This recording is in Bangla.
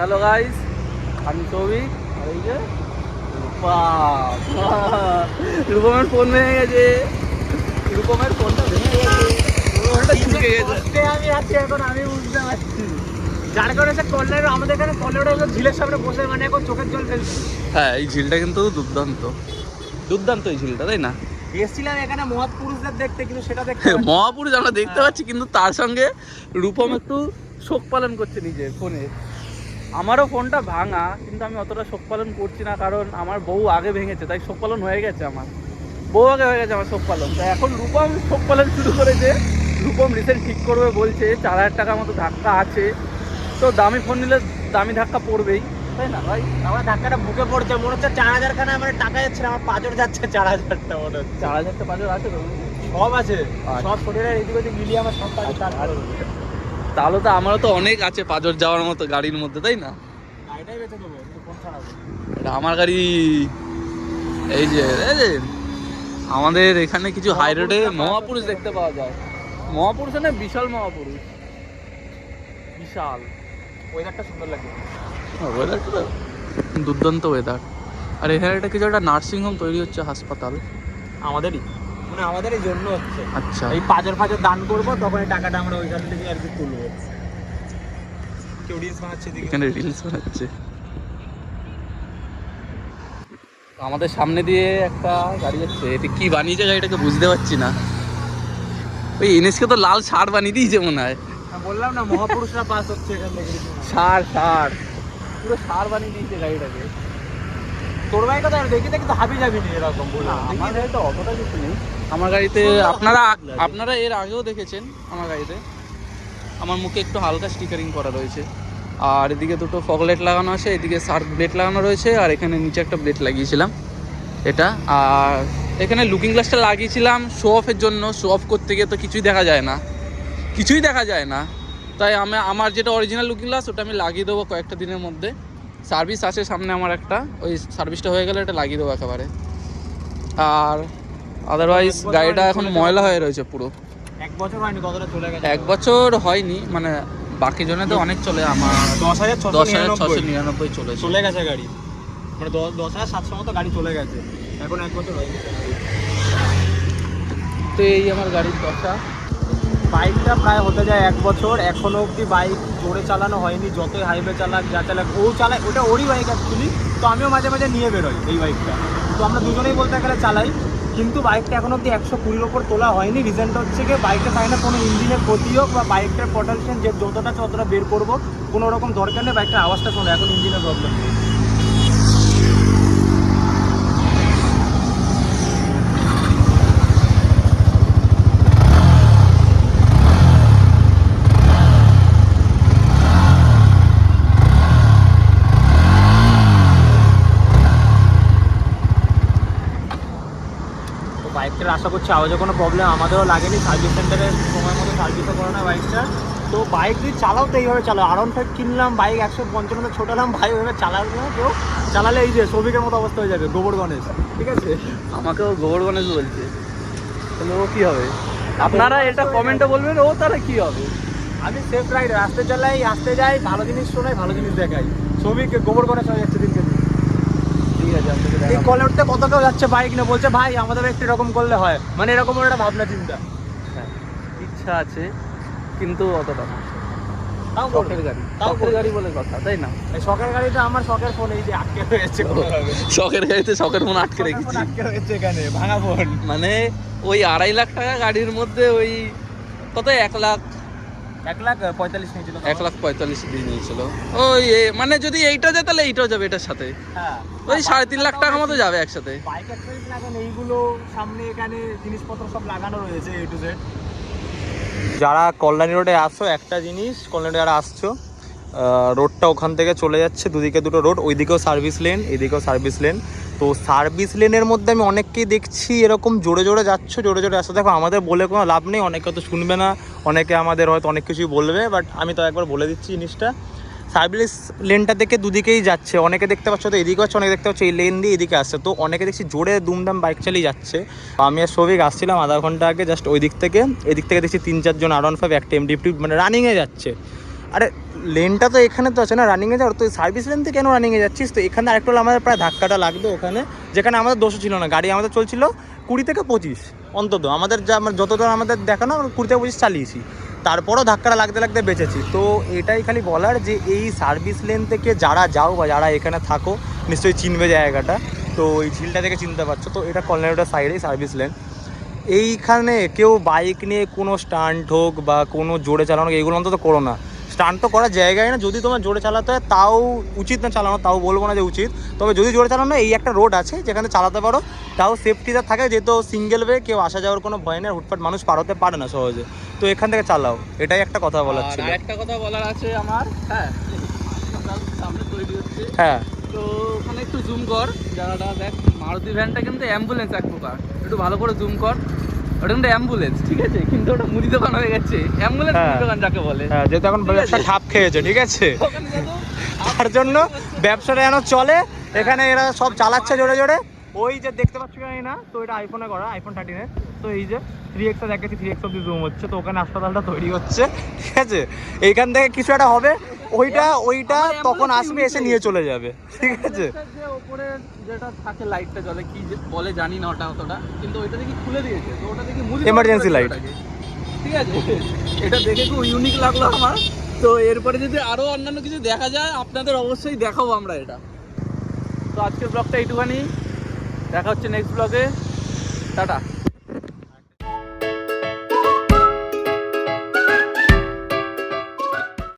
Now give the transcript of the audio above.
হ্যালো গাইস আমি সৌভিক আর এই যে রূপা রূপমের ফোন ভেঙে গেছে রূপমের ফোনটা ভেঙে গেছে আমি আছি এখন আমি বুঝতে পারছি। যার কারণে সে কল্যাণ আমাদের এখানে কল্যাণটা হলো ঝিলের সামনে বসে মানে এখন চোখের জল ফেলছে। হ্যাঁ এই ঝিলটা কিন্তু দুর্দান্ত। দুর্দান্ত এই ঝিলটা তাই না? এসেছিলাম এখানে মহৎ পুরুষদের দেখতে কিন্তু সেটা দেখতে না। মহাপুরুষ আমরা দেখতে পাচ্ছি কিন্তু তার সঙ্গে রূপম একটু শোক পালন করছে নিজের ফোনে আমারও ফোনটা ভাঙা কিন্তু আমি অতটা শোক পালন করছি না কারণ আমার বউ আগে ভেঙেছে তাই শোক পালন হয়ে গেছে আমার। বউ আগে হয়ে গেছে আমার শোক পালন। তাই এখন রূপম শোক পালন শুরু করেছে। রূপম রিসেন্ট ঠিক করবে বলছে চার হাজার টাকার মতো ধাক্কা আছে। তো দামি ফোন নিলে দামি ধাক্কা পড়বেই। তাই না ভাই? আমার ধাক্কাটা বুকে পড়ছে মনে হচ্ছে চার হাজার খানা আমার টাকা যাচ্ছে না আমার পাঁচর যাচ্ছে চার হাজারটা মনে হচ্ছে। চার হাজারটা পাঁচের আছে তো? সব আছে আচ্ছা। সব শরীরের এদিক ওদিক মিলিয়ে আমার সব দেবে। তাহলে তো আমারও তো অনেক আছে পাঁচর যাওয়ার মতো গাড়ির মধ্যে তাই না? এটা আমার গাড়ি এই যে এই যে আমাদের এখানে কিছু হাই রোডে মহাপুরুষ দেখতে পাওয়া যায়। মহাপুরুষ না বিশাল মহাপুরুষ। বিশাল। ওয়েদারটা সুন্দর লাগে ওয়েদারটা দুর্দান্ত ওয়েদার আর এখানে একটা কিছু একটা নার্সিংহোম তৈরি হচ্ছে হাসপাতাল। আমাদেরই? মানে আমাদের এই জন্য হচ্ছে। আচ্ছা। এই পাঁচের পাঁচের দান করব তখন এই টাকাটা আমরা ওইখান থেকে আর কি তুলবো। কেউ রিলস বানাচ্ছে এখানে রিলস বানাচ্ছে। আমাদের সামনে দিয়ে একটা গাড়ি যাচ্ছে। এটি কি বানিয়েছে গাড়িটাকে বুঝতে পারছি না। ওই এনএসকে তো লাল সার বানিয়ে দিয়েছে মনে হয়। আমি বললাম না মহাপুরুষরা পাস হচ্ছে এখান থেকে। সার সার পুরো সার বানিয়ে দিয়েছে গাড়িটাকে। তোর তো আর দেখি দেখি তো হাবি যাবি নি এরকম আমার গাড়িতে অতটা কিছু নেই। আমার গাড়িতে আপনারা আপনারা এর আগেও দেখেছেন আমার গাড়িতে। আমার মুখে একটু হালকা স্টিকারিং করা রয়েছে। আর এদিকে দুটো ফগলেট লাগানো আছে এদিকে সার্ফ ব্লেড লাগানো রয়েছে আর এখানে নিচে একটা ব্লেড লাগিয়েছিলাম। এটা আর এখানে লুকিং গ্লাসটা লাগিয়েছিলাম শো অফের জন্য। শো অফ করতে গিয়ে তো কিছুই দেখা যায় না। কিছুই দেখা যায় না। তাই আমি আমার যেটা অরিজিনাল লুকিং গ্লাস ওটা আমি লাগিয়ে দেবো কয়েকটা দিনের মধ্যে। সার্ভিস আছে সামনে আমার একটা। ওই সার্ভিসটা হয়ে গেলে এটা লাগিয়ে দেবো একেবারে। আর আদারওয়াইজ গাড়িটা এখন ময়লা হয়ে রয়েছে পুরো। এক বছর হয়নি কতটা চলে গেছে? এক বছর হয়নি মানে বাকি জনে তো অনেক চলে আমার দশ হাজার দশ হাজার ছশো নিরানব্বই। চলেছে। চলে গেছে গাড়ি। মানে দশ দশ হাজার সাতশো মতো গাড়ি চলে গেছে। এখন এক বছর হয়নি। তো এই আমার গাড়ির দশা বাইকটা প্রায় হতে যায় এক বছর। এখনও অবধি বাইক জোরে চালানো হয়নি, যতই হাইওয়ে চালাক, যা চালাক, ও চালায় ওটা ওরই বাইক অ্যাকচুয়ালি তো আমিও মাঝে মাঝে নিয়ে বেরোই এই বাইকটা তো আমরা দুজনেই বলতে গেলে চালাই, কিন্তু বাইকটা এখন অবধি একশো কুড়ির ওপর তোলা হয়নি। রিজনটা হচ্ছে কি বাইকটা চাই না কোনো ইঞ্জিনের ক্ষতি হোক বা বাইকটার পটেনশিয়াল যে যতটা আছে ততটা বের করব, কোনো রকম দরকার নেই বাইকটার আওয়াজটা শোনো, এখন ইঞ্জিনের প্রবলেম নেই তো বাইকটার আশা করছি আওয়াজে কোনো প্রবলেম আমাদেরও লাগেনি। সার্ভিস সেন্টারে সময় মতো সার্ভিসও করে না বাইকটা তো বাইক যদি চালাও তো এইভাবে চালাও। আর ফাইভ কিনলাম বাইক একশো পঞ্চান্ন ছোটালাম ভাই ওইভাবে চালাবে না কেউ? চালালে এই যে সবিকের মতো অবস্থা হয়ে যাবে গোবর গণেশ। ঠিক আছে? আমাকেও গোবর গণেশ বলছে। তাহলে ও কী হবে? আপনারা এটা কমেন্টে বলবেন ও তাহলে কী হবে? আমি সেফ রাইড আসতে চালাই আসতে যাই ভালো জিনিস শোনাই ভালো জিনিস দেখাই। সবিকে গোবর গণেশ হয়ে যাচ্ছে দিনকে। দিন ঠিক আছে এই। কলে উঠতে কত কেউ যাচ্ছে বাইক না বলছে ভাই আমাদের একটু এরকম করলে হয়। মানে এরকম একটা ভাবনা চিন্তা। হ্যাঁ, ইচ্ছা আছে কিন্তু অতটা না। তাও শখের গাড়ি। শখের গাড়ি বলে কথা তাই না? এই শখের গাড়িটা আমার শখের ফোন এই যে আটকে রয়েছে। শখের গাড়িতে শখের আটকে রেখেছি। ফোন আটকে রয়েছে এখানে ভাঙা ফোন মানে ওই আড়াই লাখ টাকা গাড়ির মধ্যে ওই কত এক লাখ এক লাখ পঁয়তাল্লিশ নিয়েছিল এক লাখ পঁয়তাল্লিশ দিয়ে নিয়েছিল। ওই এ- মানে যদি এইটা যায় তাহলে এইটাও যাবে এটার সাথে। হ্যাঁ। ওই সাড়ে তিন লাখ টাকা মতো যাবে একসাথে। বাইক অ্যাক্সেসরিজ লাগানো এইগুলো সামনে এখানে জিনিসপত্র সব লাগানো রয়েছে এ টু জেড যারা কল্যাণী রোডে আসো একটা জিনিস কল্যাণী যারা আসছো রোডটা ওখান থেকে চলে যাচ্ছে দুদিকে দুটো রোড ওইদিকেও সার্ভিস লেন এদিকেও সার্ভিস লেন তো সার্ভিস লেনের মধ্যে আমি অনেককেই দেখছি, এরকম জোরে জোরে যাচ্ছ, জোরে জোরে আসছো দেখো, আমাদের বলে কোনো লাভ নেই, অনেকে তো শুনবে না, অনেকে আমাদের হয়তো অনেক কিছুই বলবে বাট আমি তো একবার বলে দিচ্ছি জিনিসটা। সার্ভিস লেনটা থেকে দুদিকেই যাচ্ছে, অনেকে দেখতে পাচ্ছ তো এদিকে হচ্ছে অনেকে দেখতে পাচ্ছ এই লেন দিয়ে এদিকে আসছে। তো অনেকে দেখছি জোরে দুমদাম বাইক চালিয়ে যাচ্ছে। আমি আর সৌভিক আসছিলাম আধা ঘণ্টা আগে জাস্ট ওই দিক থেকে, এদিক থেকে দেখছি তিন চারজন আর ওয়ান ফাইভ একটা এমডি মানে রানিংয়ে যাচ্ছে। আরে লেনটা তো এখানে তো আছে না রানিংয়ে যাওয়ার। তো সার্ভিস লেন থেকে কেন রানিংয়ে যাচ্ছিস? তো এখানে আরেকটু আমাদের প্রায় ধাক্কাটা লাগবে ওখানে, যেখানে আমাদের দোষও ছিল না। গাড়ি আমাদের চলছিল কুড়ি থেকে পঁচিশ, অন্তত। আমাদের যা আমার যতদূর আমাদের দেখানো আমরা কুড়ি থেকে পঁচিশ চালিয়েছি। তারপরও ধাক্কাটা লাগতে লাগতে বেঁচেছি। তো এটাই খালি বলার যে এই সার্ভিস লেন থেকে যারা যাও বা যারা এখানে থাকো, নিশ্চয়ই চিনবে জায়গাটা। তো এই ঝিলটা থেকে চিনতে পারছ। তো এটা কল্যাণ রোডের সাইডেই সার্ভিস লেন এইখানে কেউ বাইক নিয়ে কোনো স্টান্ট হোক বা কোনো জোরে চালানো এগুলো অন্তত করো না। স্টান্ট তো করার জায়গায় না যদি তোমার জোরে চালাতে হয় তাও উচিত না চালানো তাও বলব না যে উচিত। তবে যদি জোরে চালানো এই একটা রোড আছে যেখানে চালাতে পারো তাও সেফটিটা থাকে যেহেতু সিঙ্গেল ওয়ে কেউ আসা যাওয়ার কোনো ভয় নেই হুটফাট মানুষ পার হতে পারে না সহজে। তো এখান থেকে চালাও এটাই একটা কথা বলার ছিল। আরেকটা কথা বলার আছে আমার হ্যাঁ সামনে তৈরি হচ্ছে। হ্যাঁ। তো ওখানে একটু জুম কর জায়গাটা দেখ মারুতি ভ্যানটা কিন্তু অ্যাম্বুলেন্স এক প্রকার। একটু ভালো করে জুম কর। ওটা কিন্তু অ্যাম্বুলেন্স ঠিক আছে? কিন্তু ওটা মুদি দোকান হয়ে গেছে। অ্যাম্বুলেন্স। মুদি দোকান যাকে বলে। হ্যাঁ যেহেতু এখন। ব্যবসা ঠাপ খেয়েছে ঠিক আছে? তার জন্য ব্যবসাটা যেন চলে এখানে এরা সব চালাচ্ছে জোরে জোরে। ওই যে দেখতে পাচ্ছ কি না? তো এটা আইফোনে করা আইফোন থার্টিনের তো এই যে থ্রি এক্সে দেখেছি থ্রি এক্স অব্দি জুম হচ্ছে। তো ওখানে হাসপাতালটা তৈরি হচ্ছে ঠিক আছে? এইখান থেকে কিছু একটা হবে। ওইটা ওইটা তখন আসবে এসে নিয়ে চলে যাবে। ঠিক আছে? যে যেটা থাকে লাইটটা জ্বলে কি বলে জানি না ওটা অতটা কিন্তু ওইটা দেখি খুলে দিয়েছে তো ওটা দেখি দোকান light. ঠিক আছে? এটা দেখে খুব ইউনিক লাগল আমার। তো এরপরে যদি আরও অন্যান্য কিছু দেখা যায় আপনাদের অবশ্যই দেখাবো আমরা এটা। তো আজকের ব্লগটা এইটুখানি। দেখা হচ্ছে নেক্সট ব্লগে টাটা।